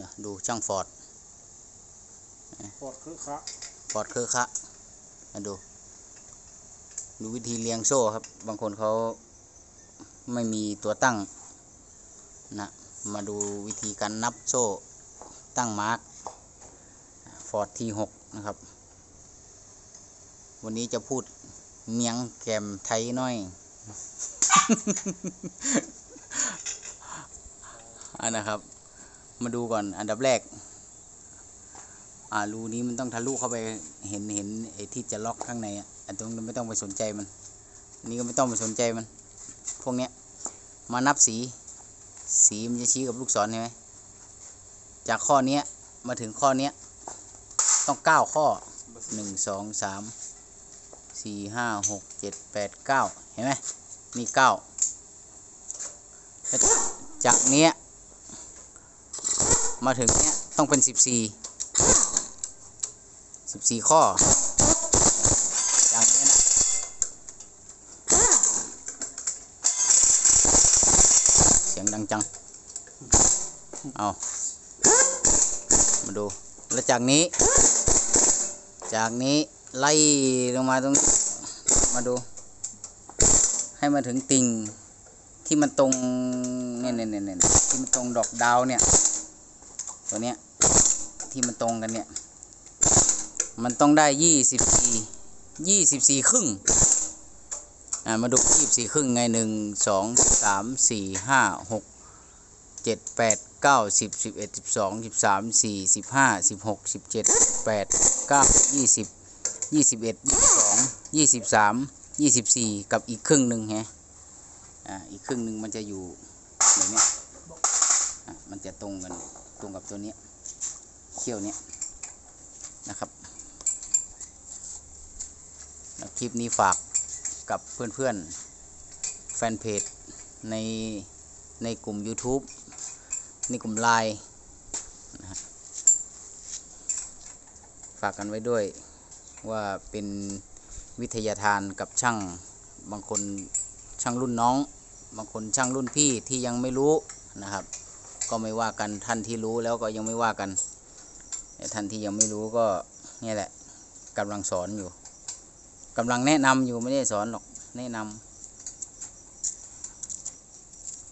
นะดูช่างฟอร์ดปอดคือคะฟอร์ดเคอร์คะมาดู ดูวิธีเลี้ยงโซ่ครับ บางคนเขาไม่มีตัวตั้งนะมาดูวิธีการนับโซ่ตั้งมาร์กฟอร์ดทีหกนะครับ วันนี้จะพูดเมียงแกมไทยหน้อย อันนะครับ มาดูก่อน อันดับแรก อ่ารูนี้มันต้องทะลุเข้าไปเห็นเห็นไอ้ที่จะล็อกข้างในอะอันตรงนั้นไม่ต้องไปสนใจมันนนี้ก็ไม่ต้องไปสนใจมัน พวกเนี้ย มานับสี สีมันจะชี้กับลูกศรเห็นไหมจากข้อเนี้ยมาถึงข้อเนี้ยต้องเก้าข้อหนึ่งสองสามสี่ห้าหกเจ็ดแปดเก้าเห็นไหมมีเก้าจากเนี้ย มาถึงเนี้ยต้องเป็นสิบสี่สิบสี่ข้ออย่างนี้นะเสียงดังจัง เอามาดู แล้วจากนี้ จากนี้ไล่ลงมาตรงมาดู ให้มาถึงติ่งที่มันตรงเนี่ยเนี่ยเนี่ยเนี่ยที่มันตรงดอกดาวเนี่ย ตัวเนี้ยที่มันตรงกันเนี่ย มันต้องได้ยี่สิบสี่ยี่สิบสี่ครึ่ง อ่า มาดูยี่สิบสี่ครึ่งไงหนึ่งสองสามสี่ห้าหกเจ็ดแปดเก้าสิบสิบเอ็ดสิบสองสิบสามสี่สิบห้าสิบหกสิบเจ็ดแปดเก้ายี่สิบยี่สิบเอ็ดยี่สิบสองยี่สิบสามยี่สิบสี่กับอีกครึ่งหนึ่งฮะ อ่า อีกครึ่งหนึ่งมันจะอยู่แบบเนี้ย มันจะตรงกันตรงกับตัวนี้เขี้ยวนี้นะครับคลิปนี้ฝากกับเพื่อนๆ แฟนเพจในในกลุ่ม YouTube ในกลุ่มไลน์ฝากกันไว้ด้วยว่าเป็นวิทยาทานกับช่างบางคนช่างรุ่นน้อง บางคนช่างรุ่นพี่ที่ยังไม่รู้นะครับ ก็ไม่ว่ากันท่านที่รู้แล้วก็ยังไม่ว่ากันแต่ท่านที่ยังไม่รู้ก็เนี่ยแหละกำลังสอนอยู่กำลังแนะนำอยู่ไม่ได้สอนหรอกแนะนำ